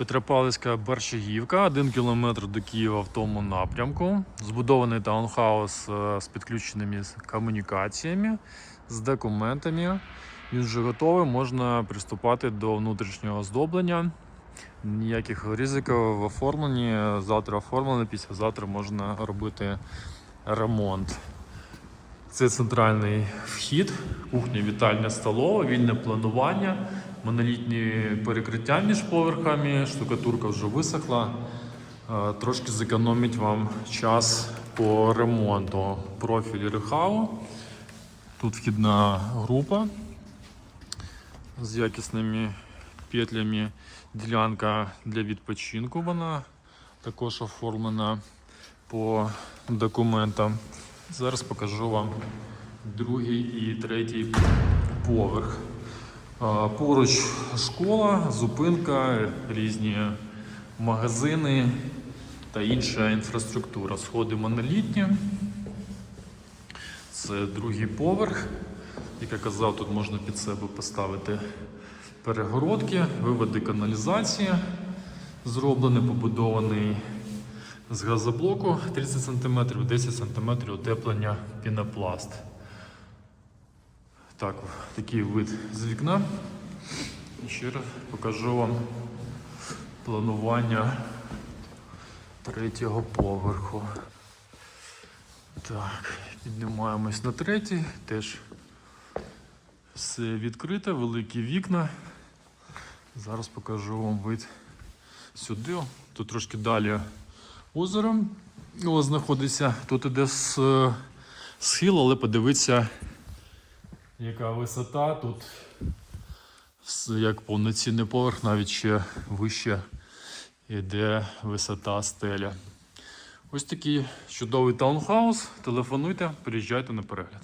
Петропавлівська Борщагівка, один кілометр до Києва в тому напрямку. Збудований таунхаус е, з підключеними комунікаціями, з документами. Він вже готовий, можна приступати до внутрішнього оздоблення. Ніяких ризиків в оформленні. Завтра оформлено, післязавтра можна робити ремонт. Це центральний вхід, кухня, вітальня, столова, вільне планування, монолітні перекриття між поверхами, штукатурка вже висохла. Е, Трошки зекономить вам час по ремонту. Профіль Рехау. Тут вхідна група з якісними петлями. Ділянка для відпочинку вона також оформлена по документам. Зараз покажу вам другий і третій поверх. Поруч школа, зупинка, різні магазини та інша інфраструктура. Сходи монолітні. Це другий поверх. Як я казав, тут можна під себе поставити перегородки, виводи каналізації. Зроблений, побудований з газоблоку 30 см, 10 см утеплення пінопласт. Так, такий вид з вікна. І ще раз покажу вам планування третього поверху. Так, піднімаємось на третій, теж все відкрите, великі вікна. Зараз покажу вам вид сюди. Тут трошки далі озеро. Ось знаходиться. Тут іде схил, але подивіться, яка висота. Тут як повноцінний поверх, навіть ще вище йде висота стеля. Ось такий чудовий таунхаус. Телефонуйте, приїжджайте на перегляд.